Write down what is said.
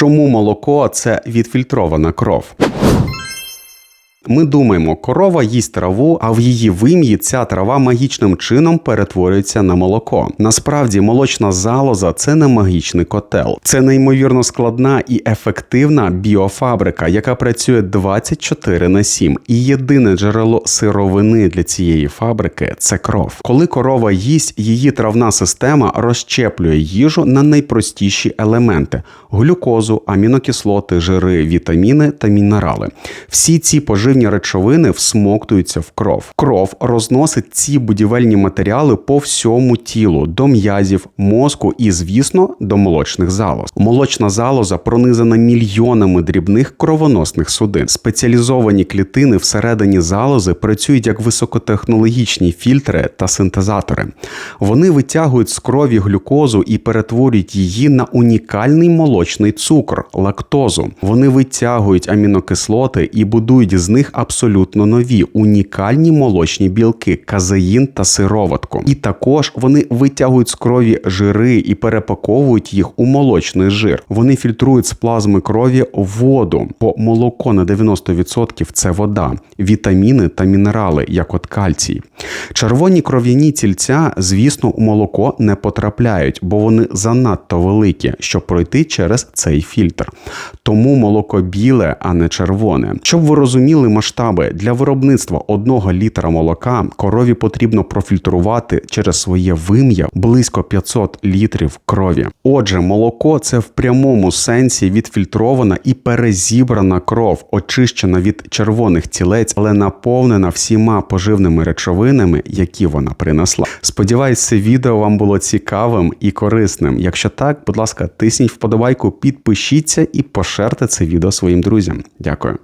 Чому молоко це відфільтрована кров? Ми думаємо, корова їсть траву, а в її вим'ї ця трава магічним чином перетворюється на молоко. Насправді, молочна залоза це не магічний котел, це неймовірно складна і ефективна біофабрика, яка працює 24 на 7. І єдине джерело сировини для цієї фабрики це кров. Коли корова їсть, її травна система розщеплює їжу на найпростіші елементи: глюкозу, амінокислоти, жири, вітаміни та мінерали. Всі ці поживні речовини всмоктуються в кров. Кров розносить ці будівельні матеріали по всьому тілу, до м'язів, мозку і, звісно, до молочних залоз. Молочна залоза пронизана мільйонами дрібних кровоносних судин. Спеціалізовані клітини всередині залози працюють як високотехнологічні фільтри та синтезатори. Вони витягують з крові глюкозу і перетворюють її на унікальний молочний цукор лактозу. Вони витягують амінокислоти і будують з них абсолютно нові унікальні молочні білки казеїн та сироватку. І також вони витягують з крові жири і перепаковують їх у молочний жир. Вони фільтрують з плазми крові воду, бо молоко на 90% це вода, вітаміни та мінерали, як от кальцій. Червоні кров'яні тільця, звісно, у молоко не потрапляють, бо вони занадто великі, щоб пройти через цей фільтр. Тому молоко біле, а не червоне. Щоб ви розуміли масштаби для виробництва одного літра молока корові потрібно профільтрувати через своє вим'я близько 500 літрів крові. Отже, молоко це в прямому сенсі відфільтрована і перезібрана кров, очищена від червоних тілець, але наповнена всіма поживними речовинами, які вона принесла. Сподіваюсь, це відео вам було цікавим і корисним. Якщо так, будь ласка, тисніть вподобайку, підпишіться і пошерте це відео своїм друзям. Дякую.